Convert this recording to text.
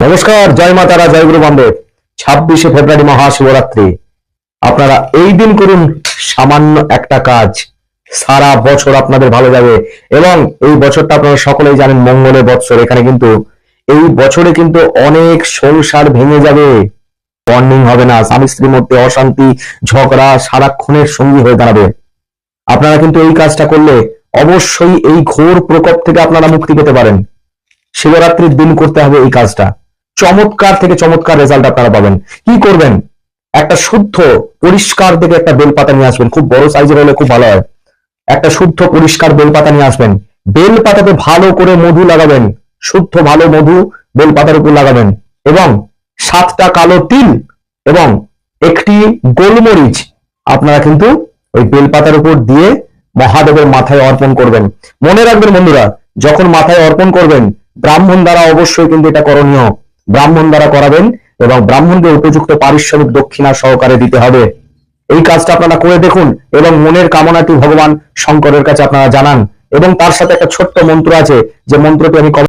নমস্কার, জয় মা তারা, জয় গুরু বান্ধব ছাব্বিশে ফেব্রুয়ারি মহাশিবরাত্রি। আপনারা এই দিন করুন সামান্য একটা কাজ। সারা বছর আপনাদের ভালো যাবে এবং এই বছরটা আপনারা সকলেই জানেন মঙ্গলের বৎসর। এখানে কিন্তু এই বছরে কিন্তু অনেক সংসার ভেঙে যাবে। বন্ডিং হবে না, স্বামী স্ত্রীর মধ্যে অশান্তি, ঝগড়া সারাক্ষণের সঙ্গী হয়ে দাঁড়াবে। আপনারা কিন্তু এই কাজটা করলে অবশ্যই এই ঘোর প্রকোপ থেকে আপনারা মুক্তি পেতে পারেন। শিবরাত্রির দিন করতে হবে এই কাজটা। চমৎকার থেকে চমৎকার রেজাল্ট আপনারা পাবেন। কি করবেন? একটা শুদ্ধ, পরিষ্কার থেকে একটা বেলপাতা নিয়ে আসবেন। খুব বড় সাইজের হলে খুব ভালো হয়। একটা শুদ্ধ, পরিষ্কার বেলপাতা নিয়ে আসবেন। বেলপাতাতে ভালো করে মধু লাগাবেন। শুদ্ধ, ভালো মধু বেলপাতার উপর লাগাবেন। এবং সাতটা কালো তিল এবং একটি গোলমরিচ আপনারা কিন্তু ওই বেলপাতার উপর দিয়ে মহাদেবের মাথায় অর্পণ করবেন। মনে রাখবেন বন্ধুরা, যখন মাথায় অর্পণ করবেন, ব্রাহ্মণ দ্বারা অবশ্যই কিন্তু এটা করণীয়। ব্রাহ্মণ দ্বারা করাবেন এবং ব্রাহ্মণকে উপযুক্ত পারিশ্রমিক দক্ষিণা সহকারে দিতে হবে। এই কাজটা আপনারা করে দেখুন এবং মনের কামনাটি ভগবান শঙ্করের কাছে আপনারা জানান। এবং তার সাথে একটা ছোট্ট মন্ত্র আছে, যে মন্ত্রটি আমি